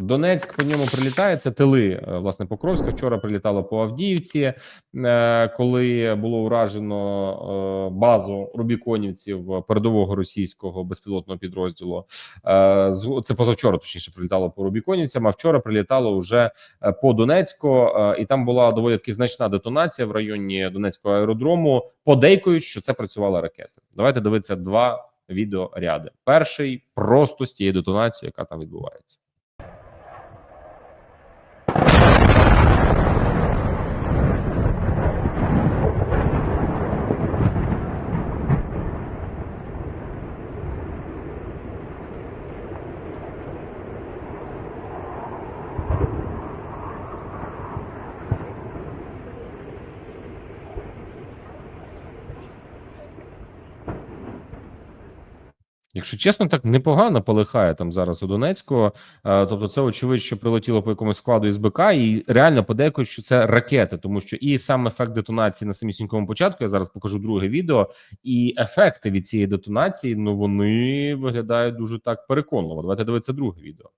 Донецьк по ньому прилітає. Це тили е, власне Покровська. Вчора прилітало по Авдіївці, е, коли було уражено е, базу Рубіконівців передового російського безпілотного підрозділу. Це позавчора, точніше, прилітало по Рубіконівцям. А вчора прилітало вже по Донецьку, і там була доволі таки значна детонація в районі Донецького аеродрому. Подейкують, що це працювали ракети. Давайте дивитися два відеоряди. Перший просто з тієї детонації, яка там відбувається. Якщо чесно, так непогано полихає там зараз у Донецьку. Е, Тобто, це очевидь, що прилетіло по якомусь складу із БК, і реально подейкують, що це ракети, тому що і сам ефект детонації на самісінькому початку. Я зараз покажу друге відео, і ефекти від цієї детонації ну вони виглядають дуже так переконливо. Давайте дивитися друге відео.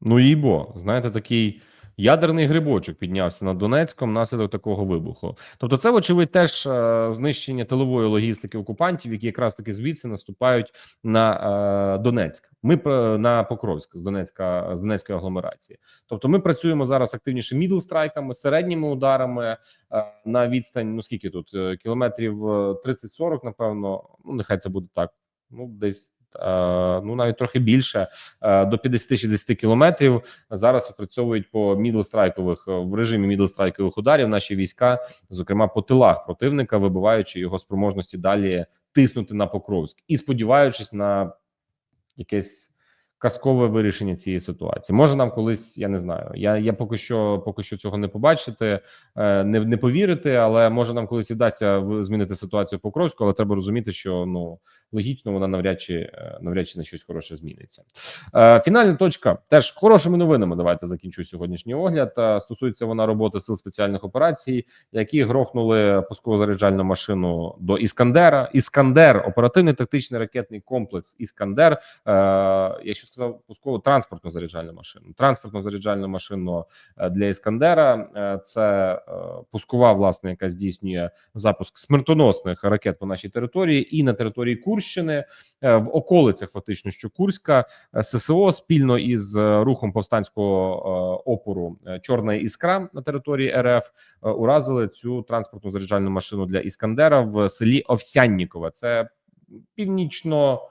Ну і бо, знаєте, такий ядерний грибочок піднявся над Донецьком внаслідок такого вибуху. Тобто, це, вочевидь, теж е, знищення тилової логістики окупантів, які якраз таки звідси наступають на е, Донецьк. Ми на Покровськ з Донецька з Донецької агломерації. Тобто, ми працюємо зараз активніше мідл-страйками, середніми ударами е, на відстань. Ну скільки тут кілометрів е, 30-40, напевно. Ну нехай це буде так. Ну десь. Е, Ну, навіть трохи більше е, до 50-60 кілометрів. Зараз опрацьовують по мідлстрайкових в режимі мідлстрайкових ударів наші війська, зокрема по тилах противника, вибиваючи його спроможності далі тиснути на Покровськ. І сподіваючись на якесь казкове вирішення цієї ситуації. Може нам колись, я не знаю. Я я поки що поки що цього не побачити, е, не, не повірити, але може нам колись і вдасться змінити ситуацію в Покровську, але треба розуміти, що ну логічно вона навряд чи е, навряд чи на щось хороше зміниться. Е, Фінальна точка теж хорошими новинами. Давайте закінчу сьогоднішній огляд. Стосується вона роботи сил спеціальних операцій, які грохнули пусково-заряджальну машину до Іскандера. Іскандер, оперативний тактичний ракетний комплекс Іскандер. Я ще сказав пусково транспортну заряджальну машину. Транспортну заряджальну машину е, для Іскандера. Е, Це е, пускова, власне, яка здійснює запуск смертоносних ракет по нашій території і на території Курщини в околицях, фактично, що Курська ССО спільно із рухом повстанського опору Чорна іскра на території РФ уразили цю транспортну заряджальну машину для Іскандера в селі Овсяннікове. Це північно.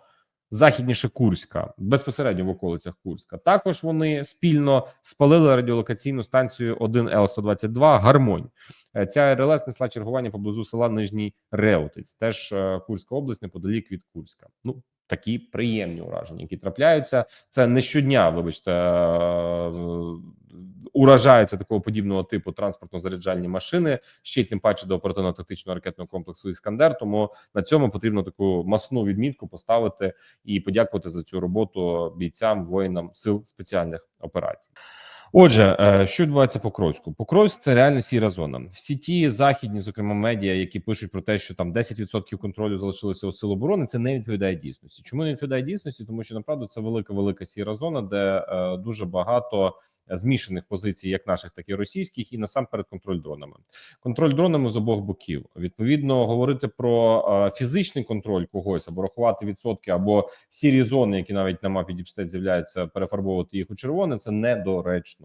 Західніше Курська, безпосередньо в околицях Курська. Також вони спільно спалили радіолокаційну станцію 1 Л 122 Гармонь. Е, Ця РЛС несла чергування поблизу села Нижній Реутиць, теж е, Курська область неподалік від Курська. Ну такі приємні ураження, які трапляються. Це не щодня, вибачте, е, уражаються такого подібного типу транспортно-заряджальні машини, ще й тим паче до оперативно-тактичного ракетного комплексу Іскандер. Тому на цьому потрібно таку масну відмітку поставити і подякувати за цю роботу бійцям, воїнам сил спеціальних операцій. Отже, е, що відбувається по Покровську? Покровськ це реально сіра зона. Всі ті західні, зокрема медіа, які пишуть про те, що там 10% контролю залишилося у сил оборони, це не відповідає дійсності. Чому не відповідає дійсності? Тому що направду це велика велика сіра зона, де е, дуже багато змішаних позицій, як наших, так і російських, і насамперед контроль дронами. Контроль дронами з обох боків. Відповідно, говорити про е, фізичний контроль когось або рахувати відсотки, або сірі зони, які навіть на мапі Діпстейт з'являються, перефарбовувати їх у червоне. Це недоречно.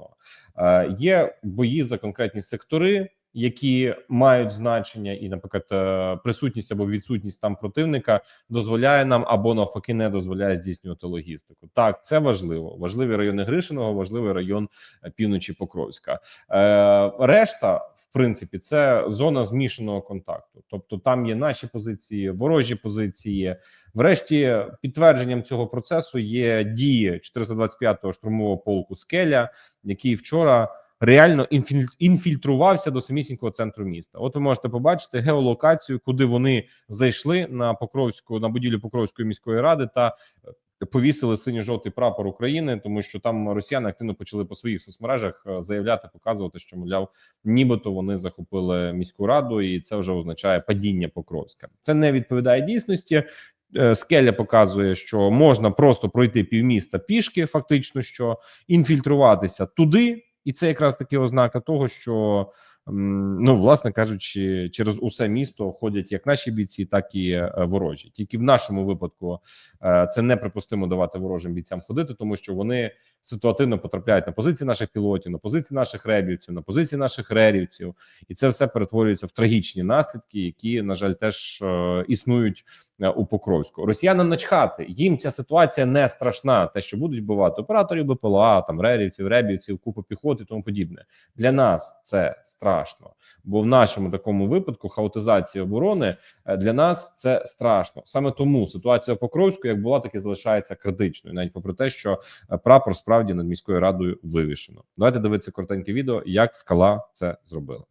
Е, Є бої за конкретні сектори. Які мають значення, і, наприклад, е, присутність або відсутність там противника дозволяє нам або навпаки не дозволяє здійснювати логістику. Так, це важливо. Важливі райони Гришиного, важливий район е, півночі Покровська. Е, решта, в принципі, це зона змішаного контакту. Тобто, там є наші позиції, ворожі позиції. Врешті, підтвердженням цього процесу є дії 425-го штурмового полку Скеля, який вчора реально інфіль- інфільтрувався до самісінького центру міста. От ви можете побачити геолокацію, куди вони зайшли на Покровську на будівлю Покровської міської ради та повісили синьо-жовтий прапор України, тому що там росіяни активно почали по своїх соцмережах е, заявляти, показувати, що мовляв, нібито вони захопили міську раду, і це вже означає падіння Покровська. Це не відповідає дійсності. Е, Скеля показує, що можна просто пройти півміста пішки, фактично, що інфільтруватися туди, і це якраз таки ознака того, що ну, власне кажучи, через усе місто ходять як наші бійці, так і е, ворожі. Тільки в нашому випадку е, це неприпустимо давати ворожим бійцям ходити, тому що вони ситуативно потрапляють на позиції наших пілотів, на позиції наших ребівців, на позиції наших рерівців, і це все перетворюється в трагічні наслідки, які на жаль теж е, існують у Покровську. Росіянам начхати їм ця ситуація не страшна. Те, що будуть вбивати операторів БПЛА, там рерівців, ребівців, купу піхоти, тому подібне. Для нас це страшно, бо в нашому такому випадку хаотизація оборони е, для нас це страшно. Саме тому ситуація Покровську як була, так і залишається критичною, навіть попри те, що е, прапор справді над міською радою вивішено. Давайте дивитися коротеньке відео, як скала це зробила.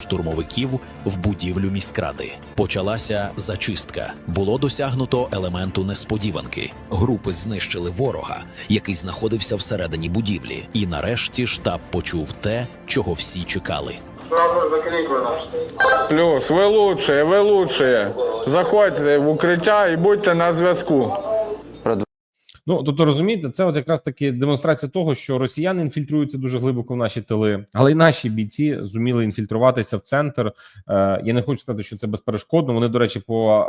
Штурмовиків в будівлю міськради. Почалася зачистка. Було досягнуто елементу несподіванки. Групи знищили ворога, який знаходився всередині будівлі. І нарешті штаб почув те, чого всі чекали. Плюс, ви лучшие, ви лучшие. Заходьте в укриття і будьте на зв'язку. Ну тобто розумієте, це от якраз таки демонстрація того, що росіяни інфільтруються дуже глибоко в наші тили, але й наші бійці зуміли інфільтруватися в центр. Е, я не хочу сказати, що це безперешкодно. Вони, до речі, по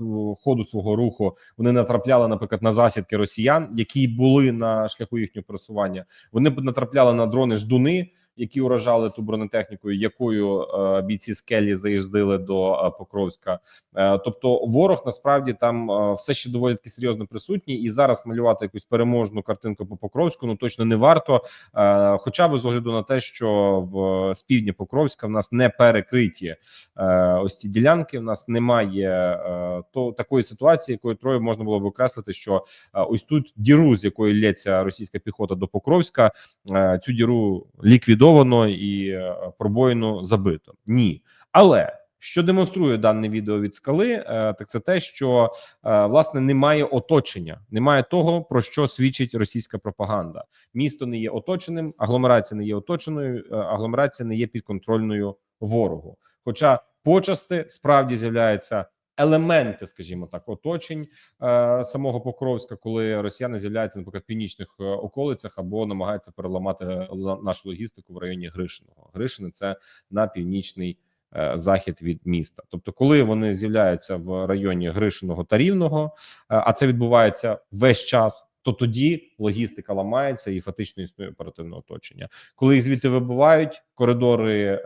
е, ходу свого руху вони натрапляли, наприклад, на засідки росіян, які були на шляху їхнього просування. Вони натрапляли на дрони ждуни. Які уражали ту бронетехніку, якою е, бійці скелі заїздили до е, Покровська, Е, Тобто, ворог насправді там все ще доволі таки серйозно присутній, і зараз малювати якусь переможну картинку по Покровську ну точно не варто. Хоча б з огляду на те, що в з півдня Покровська в нас не перекриті ось ці ділянки. В нас немає то такої ситуації, якою троє можна було б окреслити, що ось тут діру, з якої лється російська піхота до Покровська, цю діру ліквідовано і е, пробоїну забито. Ні, але що демонструє дане відео від скали, е, так це те, що е, власне немає оточення, немає того про що свідчить російська пропаганда. Місто не є оточеним, агломерація не є оточеною, агломерація не є підконтрольною ворогу. Хоча почасти справді з'являються елементи, скажімо так, оточень е, самого Покровська, коли росіяни з'являються, наприклад, в північних е, околицях або намагаються переламати е, нашу логістику в районі Гришиного. Гришини це на північний е, захід від міста. Тобто, коли вони з'являються в районі Гришиного та Рівного, а це відбувається весь час. То тоді логістика ламається і фактично існує оперативне оточення. Коли їх звідти вибувають, коридори е,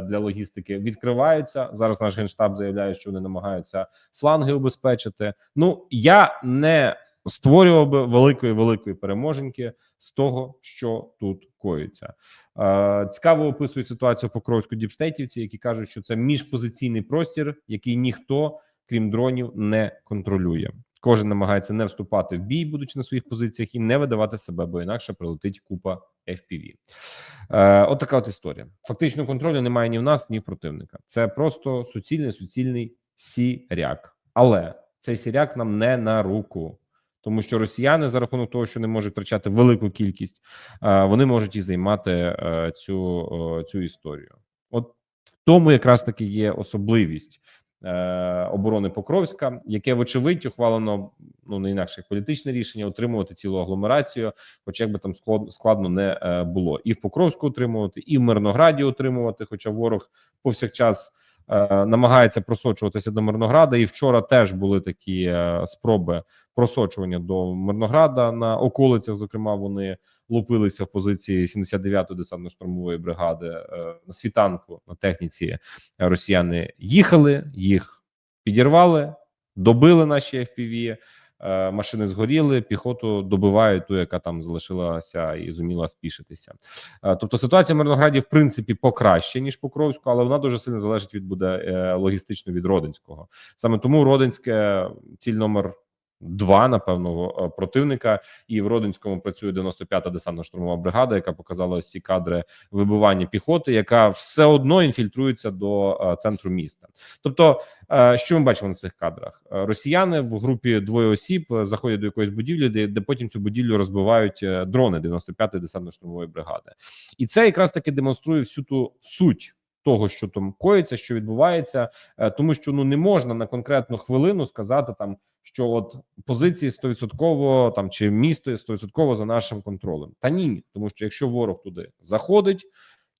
для логістики відкриваються. Зараз наш генштаб заявляє, що вони намагаються фланги убезпечити. Ну я не створював би великої великої переможеньки з того, що тут коїться. Е, цікаво описують ситуацію Покровську діпстейтівці, які кажуть, що це міжпозиційний простір, який ніхто, крім дронів, не контролює. Кожен намагається не вступати в бій, будучи на своїх позиціях, і не видавати себе, бо інакше прилетить купа FPV. Е, от така от історія. Фактично контролю немає ні в нас, ні в противника. Це просто суцільний суцільний сіряк. Але цей сіряк нам не на руку. Тому що росіяни за рахунок того, що не можуть втрачати велику кількість, е, вони можуть і займати е, цю, цю історію. От в тому якраз таки є особливість оборони Покровська, яке вочевидь ухвалено ну не інакше як політичне рішення отримувати цілу агломерацію, хоч як би там склад- складно не е, було, і в Покровську отримувати, і в Мирнограді отримувати. Хоча ворог повсякчас е, намагається просочуватися до Мирнограда, і вчора теж були такі е, спроби просочування до Мирнограда на околицях. Зокрема, вони лупилися в позиції 79-ї десантно-штурмової бригади е, на світанку на техніці. Росіяни їхали, їх підірвали, добили наші FPV, е, машини згоріли, піхоту добивають ту, яка там залишилася і зуміла спішитися. Е, Тобто ситуація в Мирнограді в принципі покраще ніж Покровську, але вона дуже сильно залежить від буде е, логістично від Родинського. Саме тому Родинське ціль номер два, напевно, е, противника. І в Родинському працює 95-та десантно-штурмова бригада, яка показала ось ці кадри вибивання піхоти, яка все одно інфільтрується до е, центру міста. Тобто, е, що ми бачимо на цих кадрах? Росіяни в групі двоє осіб заходять до якоїсь будівлі, де, де потім цю будівлю розбивають дрони 95-ї десантно-штурмової бригади, і це якраз таки демонструє всю ту суть. Того, що там коїться, що відбувається, тому що ну не можна на конкретну хвилину сказати там, що от позиції 100% там чи місто є 100% за нашим контролем. Та ні, тому що якщо ворог туди заходить,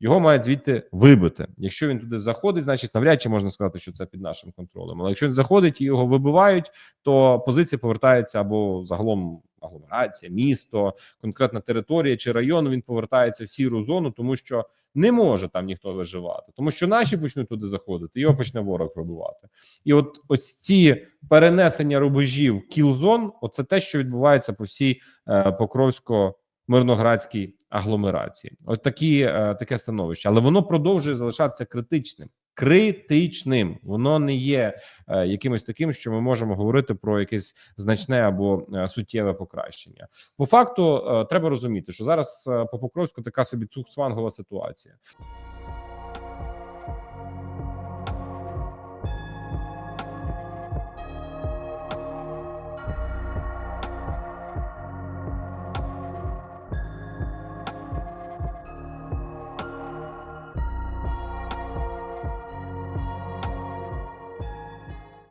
його мають звідти вибити. Якщо він туди заходить, значить навряд чи можна сказати, що це під нашим контролем. Але якщо він заходить і його вибивають, то позиція повертається або загалом агломерація, місто, конкретна територія чи район. Він повертається в сіру зону, тому що не може там ніхто виживати, тому що наші почнуть туди заходити, його почне ворог вибивати. І от ось ці перенесення рубежів кілзон, оце те, що відбувається по всій е, Покровсько мирноградській агломерації. От такі е, таке становище, але воно продовжує залишатися критичним. Критичним воно не є е, якимось таким, що ми можемо говорити про якесь значне або е, суттєве покращення. По факту треба розуміти, що зараз по Покровську така собі цухцвангова ситуація.